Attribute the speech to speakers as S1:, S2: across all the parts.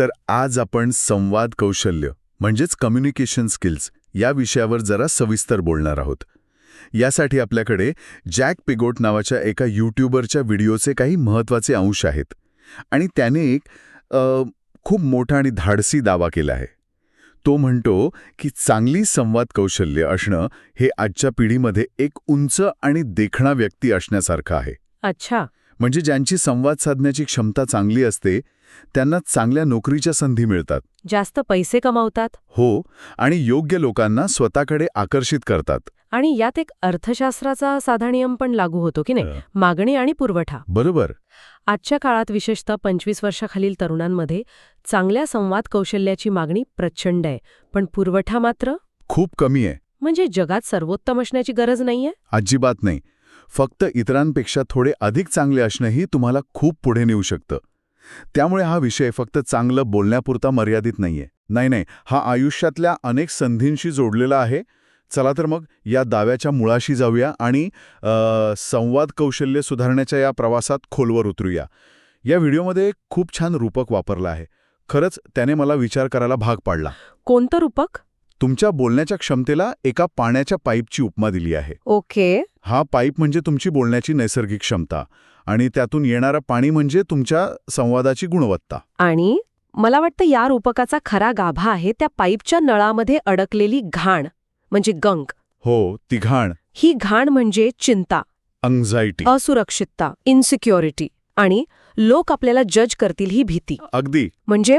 S1: तर आज आपण संवाद कौशल्य म्हणजेच कम्युनिकेशन स्किल्स या विषयावर जरा सविस्तर बोलणार आहोत. यासाठी आपल्याकडे जॅक पिगोट नावाच्या एका यूट्यूबरच्या व्हिडिओचे काही महत्त्वाचे अंश आहेत आणि त्याने एक खूप मोठा आणि धाडसी दावा केला आहे. तो म्हणतो की चांगली संवाद कौशल्य असणं हे आजच्या पिढीमध्ये एक उंच आणि देखणा व्यक्ती असण्यासारखं आहे.
S2: अच्छा.
S1: म्हणजे ज्यांची संवाद साधण्याची क्षमता चांगली असते त्यांना चांगल्या नोकरीच्या संधी मिळतात.
S2: जास्त पैसे कमावतात?
S1: हो आणि योग्य लोकांना स्वतःकडे आकर्षित करतात.
S2: आणि यात एक अर्थशास्त्राचा साधा नियम पण लागू होतो की नाही? मागणी आणि पुरवठा.
S1: बरोबर.
S2: आजच्या काळात विशेषतः पंचवीस वर्षाखालील तरुणांमध्ये चांगल्या संवाद कौशल्याची मागणी प्रचंड आहे. पण पुरवठा मात्र?
S1: खूप कमी आहे.
S2: म्हणजे जगात सर्वोत्तम असण्याची गरज नाहीये
S1: अजिबात नाही. फक्त इतरांपेक्षा थोडे अधिक चांगले असणंही तुम्हाला खूप पुढे नेऊ शकतं. त्यामुळे हा विषय फक्त चांगलं बोलण्यापुरता मर्यादित नाहीये. नाही नाही हा आयुष्यातल्या अनेक संधींशी जोडलेला आहे. चला तर मग या दाव्याच्या मुळाशी जाऊया आणि संवाद कौशल्य सुधारण्याच्या या प्रवासात खोलवर उतरूया. या व्हिडिओमध्ये खूप छान रूपक वापरलं आहे. खरंच त्याने मला विचार करायला भाग पाडला.
S2: कोणतं रूपक?
S1: तुमच्या बोलण्याच्या क्षमतेला एका पाण्याच्या पाईपची उपमा दिली आहे.
S2: ओके.
S1: हा पाईप म्हणजे तुमची बोलण्याची नैसर्गिक क्षमता. आणि त्यातून येणारं पाणी म्हणजे तुमच्या संवादाची गुणवत्ता.
S2: आणि मला वाटतं या रूपकाचा खरा गाभा आहे त्या पाईपच्या नळामध्ये अडकलेली घाण म्हणजे गंग
S1: हो ती घाण.
S2: ही घाण म्हणजे चिंता.
S1: अंग्झायटी
S2: असुरक्षितता इन्सिक्युरिटी आणि लोक आपल्याला जज करतील ही भीती.
S1: अगदी.
S2: म्हणजे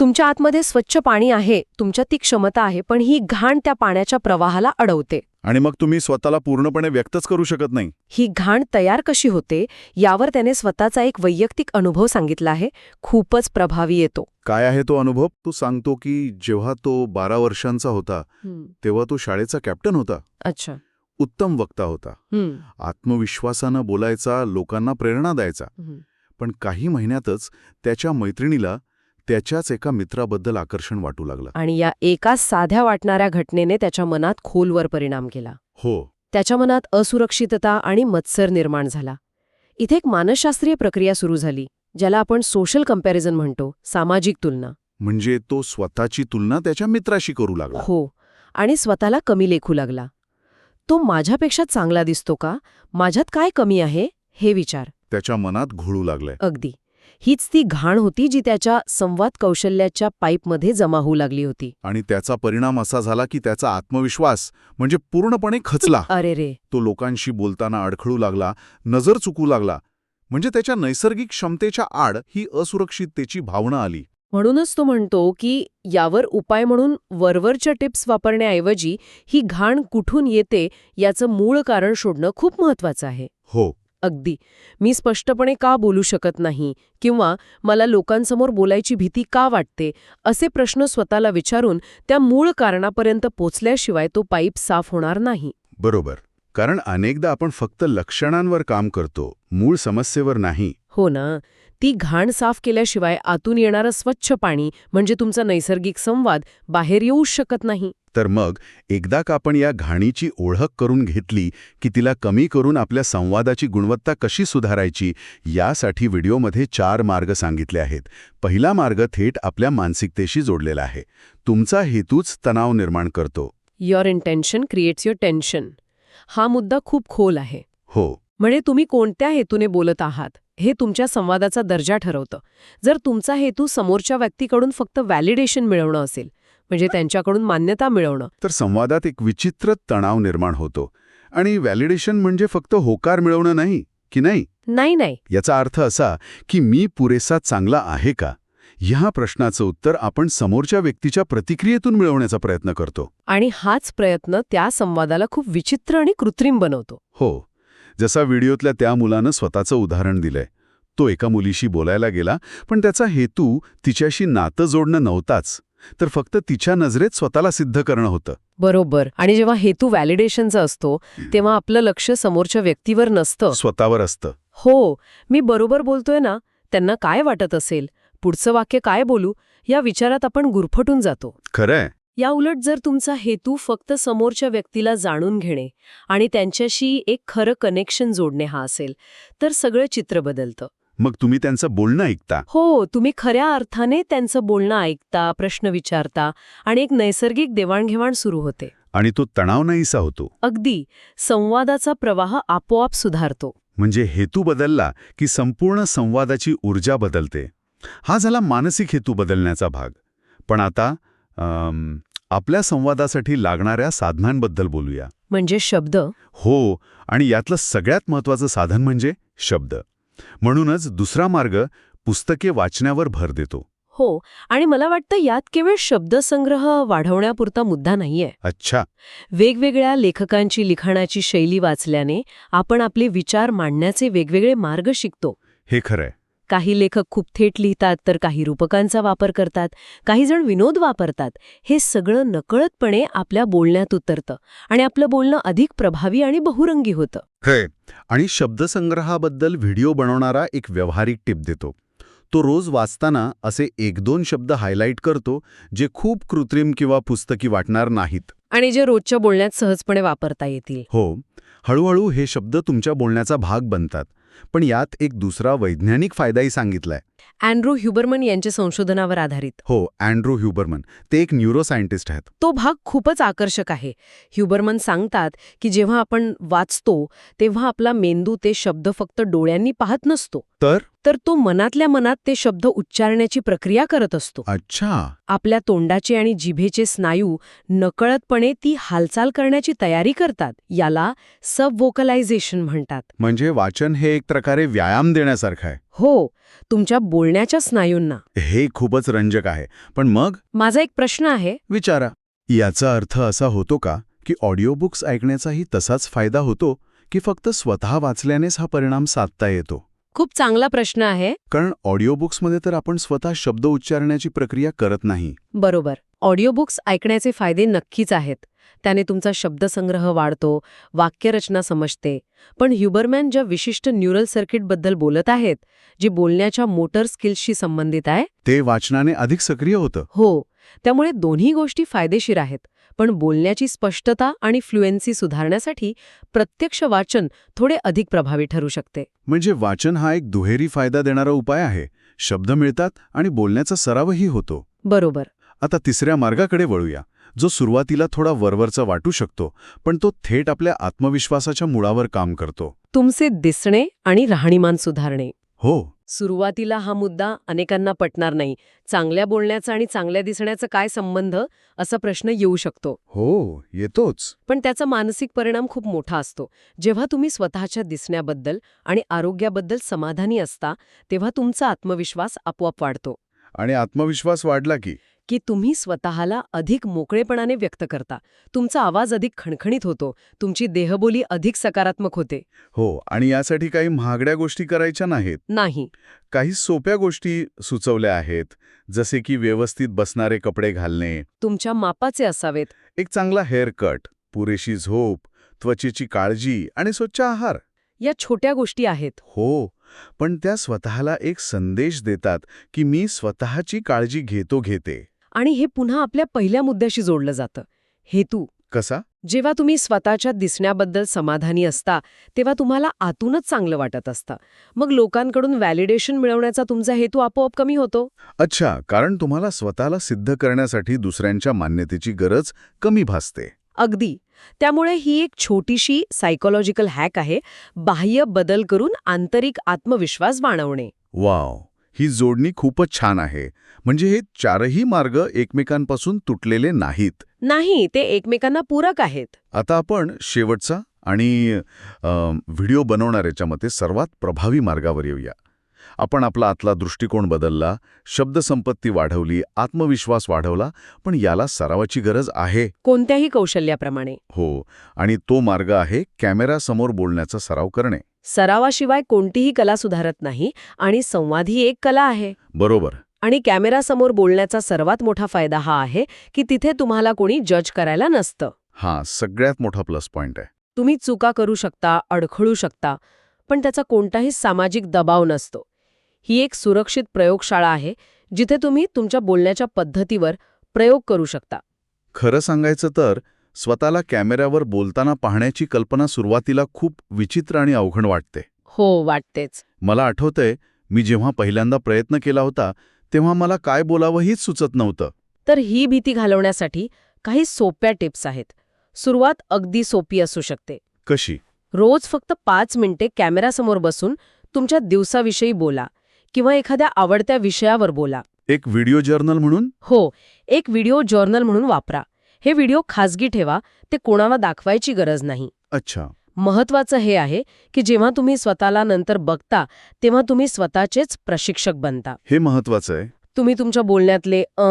S2: तुमच्या आतमध्ये स्वच्छ पाणी आहे तुमच्यात ती क्षमता आहे पण ही घाण त्या पाण्याच्या प्रवाहाला अडवते.
S1: आणि मग तुम्ही स्वतःला पूर्णपणे व्यक्तच करू शकत नाही.
S2: ही घाण तयार कशी होते यावर त्याने स्वतःचा एक वैयक्तिक अनुभव सांगितला आहे. खूपच प्रभावी येतो.
S1: काय आहे तो अनुभव? तो सांगतो की जेव्हा तो बारा वर्षांचा होता तेव्हा तो शाळेचा कॅप्टन होता.
S2: अच्छा.
S1: उत्तम वक्ता होता. आत्मविश्वासानं बोलायचा लोकांना प्रेरणा द्यायचा. पण काही महिन्यातच त्याच्या मैत्रिणीला त्याच्याच एका मित्राबद्दल आकर्षण वाटू लागलं.
S2: आणि या एका साध्या वाटणाऱ्या घटनेने त्याच्या मनात खोलवर परिणाम केला.
S1: हो.
S2: त्याच्या मनात असुरक्षितता आणि मत्सर निर्माण झाला. इथे एक मानसशास्त्रीय प्रक्रिया सुरू झाली ज्याला आपण सोशल कंपॅरिझन म्हणतो सामाजिक तुलना.
S1: म्हणजे तो स्वतःची तुलना त्याच्या मित्राशी करू लागला.
S2: हो आणि स्वतःला कमी लेखू लागला. तो माझ्यापेक्षा चांगला दिसतो का? माझ्यात काय कमी आहे? हे विचार.
S1: त्याच्या मनात घोळू लागलंय.
S2: अगदी. हीच ती घाण होती जी त्याच्या संवाद कौशल्याच्या पाईपमध्ये जमा होऊ लागली होती.
S1: आणि त्याचा परिणाम असा झाला की त्याचा आत्मविश्वास म्हणजे पूर्णपणे खचला.
S2: अरे रे.
S1: तो लोकांशी बोलताना अडखळू लागला नजर चुकू लागला. म्हणजे त्याच्या नैसर्गिक क्षमतेच्या आड ही असुरक्षिततेची भावना आली.
S2: म्हणूनच तो म्हणतो की यावर उपाय म्हणून वरवरच्या टिप्स वापरण्याऐवजी ही घाण कुठून येते याचं मूळ कारण शोधणं खूप महत्वाचं आहे.
S1: हो.
S2: अगदी. मी स्पष्टपणे का बोलू शकत नाही? किंवा मला लोकांसमोर बोलायची भीती का वाटते? असे प्रश्न स्वतःला विचारून त्या मूळ कारणापर्यंत पोचल्याशिवाय तो पाईप साफ होणार नाही.
S1: बरोबर. कारण अनेकदा आपण फक्त लक्षणांवर काम करतो मूळ समस्येवर नाही.
S2: हो ना. ती घाण साफ केल्याशिवाय आतून येणारं स्वच्छ पाणी म्हणजे तुमचा नैसर्गिक संवाद बाहेर येऊच शकत नाही.
S1: तर मग एकदा का आपण या घाणीची ओळख करून घेतली की तिला कमी करून आपल्या संवादाची गुणवत्ता कशी सुधारायची यासाठी व्हिडिओमध्ये चार मार्ग सांगितले आहेत. पहिला मार्ग थेट आपल्या मानसिकतेशी जोडलेला आहे. तुमचा हेतूच तणाव निर्माण करतो.
S2: Your intention creates your tension हा मुद्दा खूप खोल आहे.
S1: हो.
S2: म्हणजे तुम्ही कोणत्या हेतूने बोलत आहात? हे तुमच्या संवादाचा दर्जा ठरवतं. जर तुमचा हेतू समोरच्या व्यक्तीकडून फक्त व्हॅलिडेशन मिळवणं असेल म्हणजे त्यांच्याकडून मान्यता मिळवणं.
S1: तर संवादात एक विचित्र तणाव निर्माण होतो. आणि व्हॅलिडेशन म्हणजे फक्त होकार मिळवणं नाही की नाही?
S2: नाही नाही.
S1: याचा अर्थ असा की मी पुरेसा चांगला आहे का? ह्या प्रश्नाचं उत्तर आपण समोरच्या व्यक्तीच्या प्रतिक्रियेतून मिळवण्याचा प्रयत्न करतो.
S2: आणि हाच प्रयत्न त्या संवादाला खूप विचित्र आणि कृत्रिम बनवतो.
S1: हो. जसा व्हिडिओतल्या त्या मुलानं स्वतःचं उदाहरण दिलंय. तो एका मुलीशी बोलायला गेला पण त्याचा हेतू तिच्याशी नातं जोडणं नव्हताच. तर फक्त तिच्या नजरेत स्वतःला सिद्ध करणं होतं.
S2: बरोबर. आणि जेव्हा हेतू व्हॅलिडेशनचा असतो तेव्हा आपलं लक्ष समोरच्या व्यक्तीवर नसतं.
S1: स्वतःवर असतं.
S2: हो मी बरोबर बोलतोय ना त्यांना काय वाटत असेल? पुढचं वाक्य काय बोलू? या विचारात आपण गुरफटून जातो.
S1: खरंय.
S2: या उलट जर तुमचा हेतू फक्त समोरच्या व्यक्तीला जाणून घेणे आणि त्यांच्याशी एक खरं कनेक्शन जोडणे हा असेल तर सगळं चित्र बदलतं.
S1: मग तुम्ही त्यांचं बोलणं ऐकता?
S2: हो तुम्ही खऱ्या अर्थाने त्यांचं बोलणं ऐकता प्रश्न विचारता आणि एक नैसर्गिक देवाणघेवाण सुरू होते.
S1: आणि तो तणाव नाहीसा होतो?
S2: अगदी. संवादाचा प्रवाह आपोआप सुधारतो.
S1: म्हणजे हेतू बदलला की संपूर्ण संवादाची ऊर्जा बदलते. हा झाला मानसिक हेतू बदलण्याचा भाग. पण आता आपल्या संवादासाठी लागणाऱ्या साधनांबद्दल बोलूया.
S2: म्हणजे शब्द?
S1: हो आणि यातलं सगळ्यात महत्वाचं साधन म्हणजे शब्द. म्हणूनच दुसरा मार्ग पुस्तके वाचण्यावर भर देतो.
S2: हो आणि मला वाटतं यात केवळ शब्दसंग्रह वाढवण्यापुरता मुद्दा नाहीये.
S1: अच्छा.
S2: वेगवेगळ्या लेखकांची लिखाणाची शैली वाचल्याने आपण आपले विचार मांडण्याचे वेगवेगळे मार्ग शिकतो.
S1: हे खरंय.
S2: काही लेखक खूप थेट लिहितात तर काही रूपकांचा वापर करतात काही जण विनोद वापरतात. हे सगळं नकळतपणे आपल्या बोलण्यात उतरतं आणि आपलं बोलणं अधिक प्रभावी आणि बहुरंगी होतं.
S1: खय आणि शब्दसंग्रहाबद्दल व्हिडिओ बनवणारा एक व्यावहारिक टिप देतो. तो रोज वाचताना असे एक दोन शब्द हायलाईट करतो जे खूप कृत्रिम किंवा पुस्तकी वाटणार नाहीत.
S2: आणि जे रोजच्या बोलण्यात सहजपणे वापरता येतील.
S1: हो हळूहळू हे शब्द तुमच्या बोलण्याचा भाग बनतात. पण यात एक दुसरा वैज्ञानिक फायदाही सांगितलाय.
S2: अँड्रू ह्युबरमन यांच्या संशोधनावर आधारित.
S1: हो अँड्रू ह्युबरमन. ते एक न्यूरोसायंटिस्ट आहेत.
S2: तो भाग खूपच आकर्षक आहे. ह्युबरमन सांगतात की जेव्हा आपण वाचतो तेव्हा आपला मेंदू ते शब्द फक्त डोळ्यांनी पाहत नसतो.
S1: तर?
S2: तर तो मनातल्या मनात ते शब्द उच्चारण्याची प्रक्रिया करत असतो.
S1: अच्छा.
S2: आपल्या तोंडाचे आणि जिभेचे स्नायू नकळतपणे ती हालचाल करण्याची तयारी करतात. याला सब वोकलायझेशन म्हणतात.
S1: म्हणजे वाचन हे एक प्रकारे व्यायाम देण्यासारखं आहे.
S2: हो तुमच्या बोलण्याच्या स्नायूंना.
S1: हे खूपच रंजक आहे. पण मग?
S2: माझा एक प्रश्न आहे.
S1: विचारा. याचा अर्थ असा होतो का की ऑडिओ बुक्स ऐकण्याचाही तसाच फायदा होतो की फक्त स्वतः वाचल्यानेच हा परिणाम साधता येतो?
S2: खूप चांगला प्रश्न आहे.
S1: कारण ऑडिओ बुक्समध्ये तर आपण स्वतः शब्द उच्चारण्याची प्रक्रिया करत नाही.
S2: बरोबर. ऑडिओबुक्स ऐकण्याचे फायदे नक्कीच आहेत. त्याने तुमचा शब्दसंग्रह वाढतो वाक्यरचना समजते. पण ह्युबरमॅन ज्या विशिष्ट न्यूरल सर्किटबद्दल बोलत आहेत जे बोलण्याच्या मोटर स्किल्सशी संबंधित आहे
S1: ते वाचनाने अधिक सक्रिय होतं.
S2: हो. त्यामुळे दोन्ही गोष्टी फायदेशीर आहेत. पण बोलण्याची स्पष्टता आणि फ्लुएन्सी सुधारण्यासाठी प्रत्यक्ष वाचन थोडे अधिक प्रभावी ठरू शकते.
S1: म्हणजे वाचन हा एक दुहेरी फायदा देणारा उपाय आहे. शब्द मिळतात आणि बोलण्याचा सरावही होतो.
S2: बरोबर.
S1: आता तिसऱ्या मार्गाकडे वळूया. जो सुरुवातीला थोडा वरवरचा वाटू शकतो पण तो थेट आपल्या आत्मविश्वासाच्या मुळावर काम करतो.
S2: तुमचे दिसणे आणि राहणीमान सुधारणे.
S1: हो.
S2: सुरुवातीला हा मुद्दा अनेकांना पटणार नाही. चांगल्या बोलण्याचा आणि चांगल्या दिसण्याचा काय संबंध? असा प्रश्न येऊ शकतो.
S1: हो येतोच.
S2: पण त्याचा मानसिक परिणाम खूप मोठा असतो. जेव्हा तुम्ही स्वतःच्या दिसण्याबद्दल आणि आरोग्याबद्दल समाधानी असता तेव्हा तुमचा आत्मविश्वास आपोआप वाढतो.
S1: आणि आत्मविश्वास वाढला की?
S2: की तुम्ही स्वतःला अधिक मोकळेपणाने व्यक्त करता. तुमचा आवाज अधिक खणखणीत होतो. तुमची देहबोली अधिक सकारात्मक होते.
S1: हो आणि यासाठी काही महागड्या गोष्टी करायच्या नाहीत.
S2: नाही.
S1: काही सोप्या गोष्टी सुचवल्या आहेत जसे की व्यवस्थित बसणारे कपडे घालणे.
S2: तुमच्या मापाचे असावेत.
S1: एक चांगला हेअर कट पुरेशी झोप त्वचेची काळजी आणि स्वच्छ आहार.
S2: या छोट्या गोष्टी आहेत.
S1: हो पण त्या स्वतःला एक संदेश देतात की मी स्वतःची काळजी घेतो घेते
S2: आणि हे पुन्हा आपल्या पहिल्या मुद्द्याशी जोडलं जातं. हेतू.
S1: कसा?
S2: जेव्हा तुम्ही स्वतःच्या दिसण्याबद्दल समाधानी असता तेव्हा तुम्हाला आतूनच चांगलं वाटत असतं. मग लोकांकडून व्हॅलिडेशन मिळवण्याचा तुमचा हेतू आपोआप कमी होतो.
S1: अच्छा कारण तुम्हाला स्वतःला सिद्ध करण्यासाठी दुसऱ्यांच्या मान्यतेची गरज कमी भासते.
S2: अगदी. त्यामुळे ही एक छोटीशी सायकोलॉजिकल हॅक आहे बाह्य बदल करून आंतरिक आत्मविश्वास वाढवणे
S1: वाव. ही जोडणी खूपच छान आहे. म्हणजे हे चारही मार्ग एकमेकांपासून तुटलेले नाहीत.
S2: नाही ते एकमेकांना पूरक आहेत.
S1: आता आपण शेवटचा आणि व्हिडिओ बनवणाऱ्याच्या मते सर्वात प्रभावी मार्गावर येऊया. आपण आपला आतला दृष्टिकोन बदलला शब्दसंपत्ती वाढवली आत्मविश्वास वाढवला पण याला सरावाची गरज आहे.
S2: कोणत्याही कौशल्याप्रमाणे.
S1: हो आणि तो मार्ग आहे कॅमेरासमोर बोलण्याचा सराव करणे.
S2: सरावाशिवाय कोणतीही कला सुधारत नाही आणि संवाद ही एक कला आहे.
S1: बरोबर.
S2: आणि कॅमेरासमोर बोलण्याचा सर्वात मोठा फायदा हा आहे की तिथे तुम्हाला कोणी जज करायला नसतं.
S1: हा सगळ्यात मोठा प्लस पॉइंट आहे.
S2: तुम्ही चुका करू शकता अडखळू शकता पण त्याचा कोणताही सामाजिक दबाव नसतो. ही एक सुरक्षित प्रयोगशाळा आहे जिथे तुम्ही तुमच्या बोलण्याच्या पद्धतीवर प्रयोग करू शकता.
S1: खरं सांगायचं तर स्वतःला कॅमेऱ्यावर बोलताना पाहण्याची कल्पना सुरुवातीला खूप विचित्र आणि अवघड वाटते.
S2: हो वाटतेच.
S1: मला आठवतंय मी जेव्हा पहिल्यांदा प्रयत्न केला होता तेव्हा मला काय बोलावं हेच सुचत नव्हतं.
S2: तर ही भीती घालवण्यासाठी काही सोप्या टिप्स आहेत. सुरुवात अगदी सोपी असू शकते.
S1: कशी?
S2: रोज फक्त पाच मिनिटे कॅमेरासमोर बसून तुमच्या दिवसाविषयी बोला किंवा एखाद्या आवडत्या विषयावर बोला.
S1: एक व्हिडिओ जर्नल म्हणून?
S2: हो एक व्हिडिओ जर्नल म्हणून वापरा. हे व्हिडिओ खासगी ठेवा ते कोणाला दाखवायची गरज नाही.
S1: अच्छा.
S2: महत्वाचं हे आहे की जेव्हा तुम्ही स्वतःला नंतर बघता तेव्हा तुम्ही स्वतःचेच प्रशिक्षक बनता.
S1: हे महत्वाचं आहे.
S2: तुम्ही तुमच्या बोलण्यातले अ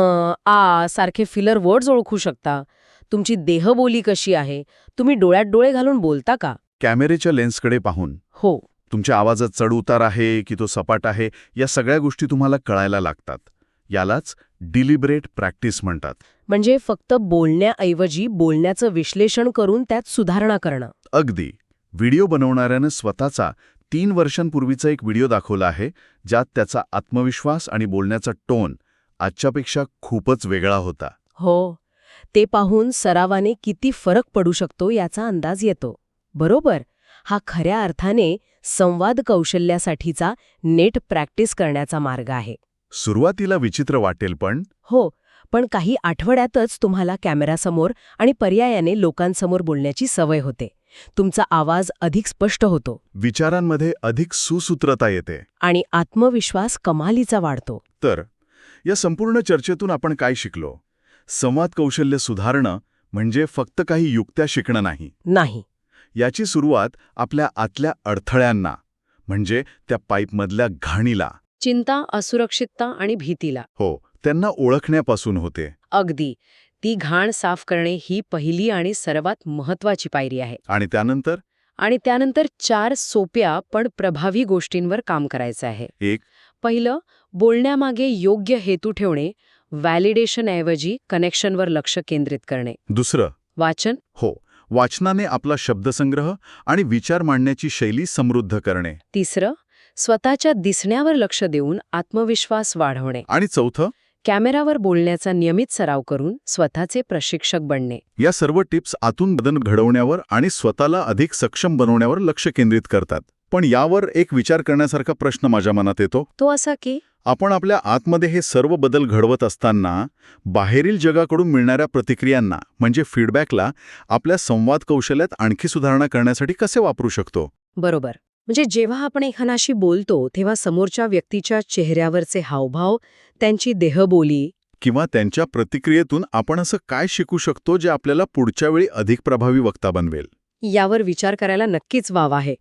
S2: आ सारखे फिलर वर्ड्स ओळखू शकता. तुमची देहबोली कशी आहे? तुम्ही डोळ्यात डोळे घालून बोलता का?
S1: कॅमेरेच्या लेन्सकडे पाहून.
S2: हो.
S1: तुमच्या आवाजात चढ उतार आहे की तो सपाट आहे या सगळ्या गोष्टी तुम्हाला कळायला लागतात. यालाच डिलिबरेट प्रॅक्टिस म्हणतात.
S2: म्हणजे फक्त बोलण्याऐवजी बोलण्याचं विश्लेषण करून त्यात सुधारणा करणं.
S1: अगदी. व्हिडिओ बनवणाऱ्यानं स्वतःचा तीन वर्षांपूर्वीचा एक व्हिडिओ दाखवला आहे ज्यात त्याचा आत्मविश्वास आणि बोलण्याचा टोन आजच्यापेक्षा खूपच वेगळा होता.
S2: हो. ते पाहून सरावाने किती फरक पडू शकतो याचा अंदाज येतो. बरोबर? हा खऱ्या अर्थाने संवाद कौशल्यासाठीचा नेट प्रॅक्टिस करण्याचा मार्ग आहे.
S1: सुरुवातीला विचित्र वाटेल पण.
S2: हो. पण काही आठवड्यातच तुम्हाला कॅमेरासमोर आणि पर्यायाने लोकांसमोर बोलण्याची सवय होते. तुमचा आवाज अधिक स्पष्ट होतो.
S1: विचारांमध्ये अधिक सुसूत्रता येते.
S2: आणि आत्मविश्वास कमालीचा वाढतो.
S1: तर या संपूर्ण चर्चेतून आपण काय शिकलो? संवाद कौशल्य सुधारणं म्हणजे फक्त काही युक्त्या शिकणं नाही.
S2: नाही.
S1: याची सुरुवात आपल्या आतल्या अडथळ्यांना म्हणजे त्या पाईपमधल्या घाणीला.
S2: चिंता असुरक्षितता आणि भीतीला.
S1: हो त्यांना ओळखण्यापासून होते.
S2: अगदी. ती घाण साफ करणे ही पहिली आणि सर्वात महत्वाची पायरी आहे.
S1: आणि त्यानंतर?
S2: आणि त्यानंतर चार सोप्या पण प्रभावी गोष्टींवर काम करायचं आहे.
S1: एक?
S2: पहिलं बोलण्यामागे योग्य हेतू ठेवणे व्हॅलिडेशनऐवजी कनेक्शनवर लक्ष केंद्रित करणे.
S1: दुसरं?
S2: वाचन?
S1: हो. वाचनाने आपला शब्दसंग्रह आणि विचार मांडण्याची शैली समृद्ध करणे.
S2: तिसरं स्वतःच्या दिसण्यावर लक्ष देऊन आत्मविश्वास वाढवणे.
S1: आणि चौथं?
S2: कॅमेरावर बोलण्याचा नियमित सराव करून स्वतःचे प्रशिक्षक बनणे.
S1: या सर्व टिप्स आतून बदल घडवण्यावर आणि स्वतःला अधिक सक्षम बनवण्यावर लक्ष केंद्रित करतात. पण यावर एक विचार करण्यासारखा प्रश्न माझ्या मनात येतो.
S2: तो असा की?
S1: आपण आपल्या आतमध्ये हे सर्व बदल घडवत असताना बाहेरील जगाकडून मिळणाऱ्या प्रतिक्रियांना म्हणजे फीडबॅकला आपल्या संवाद कौशल्यात आणखी सुधारणा करण्यासाठी कसे वापरू शकतो?
S2: बरोबर. म्हणजे जेव्हा आपण एखाद्याशी बोलतो तेव्हा समोरच्या व्यक्तीच्या चेहऱ्यावरचे हावभाव त्यांची देहबोली
S1: किंवा त्यांच्या प्रतिक्रियेतून आपण असं काय शिकू शकतो जे आपल्याला पुढच्या वेळी अधिक प्रभावी वक्ता बनवेल?
S2: यावर विचार करायला नक्कीच वाव आहे.